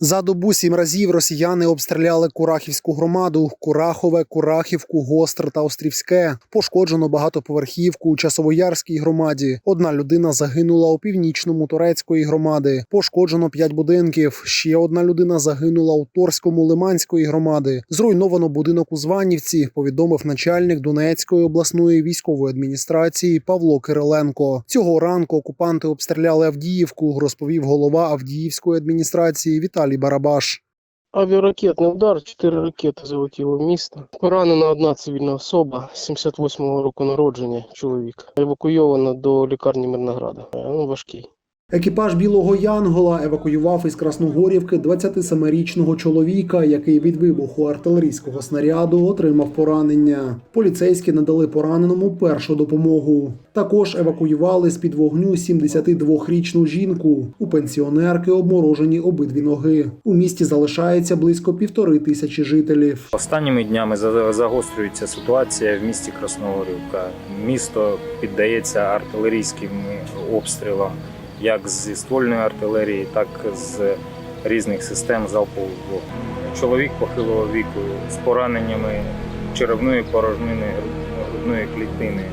За добу сім разів росіяни обстріляли Курахівську громаду, Курахове, Курахівку, Гостр та Острівське. Пошкоджено багатоповерхівку у Часовоярській громаді. Одна людина загинула у північному турецької громади. Пошкоджено п'ять будинків. Ще одна людина загинула у Торському Лиманської громади. Зруйновано будинок у Званівці. Повідомив начальник Донецької обласної військової адміністрації Павло Кириленко. Цього ранку окупанти обстріляли Авдіївку. Розповів голова Авдіївської адміністрації Віталій Барабаш. Авіаракетний удар, чотири ракети залетіли в місто. Поранена одна цивільна особа 78-го року народження, чоловік. Евакуйована до лікарні Мирнограда. Е, Ну, важкий. Екіпаж білого Янгола евакуював із Красногорівки 27-річного чоловіка, який від вибуху артилерійського снаряду отримав поранення. Поліцейські надали пораненому першу допомогу. Також евакуювали з під вогню 72-річну жінку. У пенсіонерки обморожені обидві ноги. У місті залишається близько півтори тисячі жителів. Останніми днями за- загострюється ситуація в місті Красногорівка. Місто піддається артилерійським обстрілам, як зі ствольної артилерії, так і з різних систем залпового вогню. Чоловік похилого віку з пораненнями черевної порожнини, грудної клітини,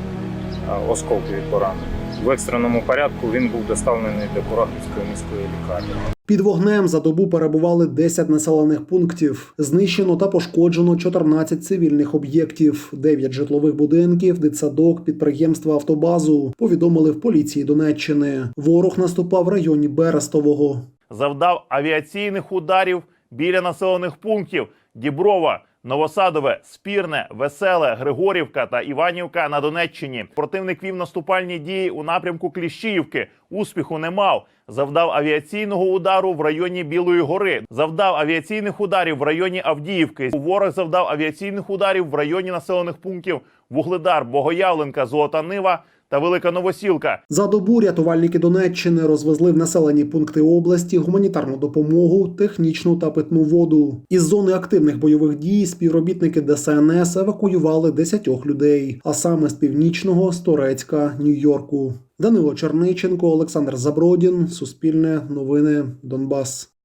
осколкові поранень. В екстреному порядку він був доставлений до Курахівської міської лікарні. Під вогнем за добу перебували 10 населених пунктів. Знищено та пошкоджено 14 цивільних об'єктів, 9 житлових будинків, дитсадок, підприємства автобазу. Повідомили в поліції Донеччини. Ворог наступав в районі Берестового. завдав авіаційних ударів біля населених пунктів Діброва, Новосадове, Спірне, Веселе, Григорівка та Іванівка на Донеччині. Противник вів наступальні дії у напрямку Кліщіївки. Успіху не мав. Завдав авіаційного удару в районі Білої гори. Завдав авіаційних ударів в районі Авдіївки. Ворог завдав авіаційних ударів в районі населених пунктів Вугледар, Богоявленка, Золота Нива та Велика Новосілка. За добу рятувальники Донеччини розвезли в населені пункти області гуманітарну допомогу, технічну та питну воду. Із зони активних бойових дій співробітники ДСНС евакуювали 10 людей, а саме з північного, з Торецька, Нью-Йорку. Данило Черниченко, Олександр Забродін, Суспільне, Новини, Донбас.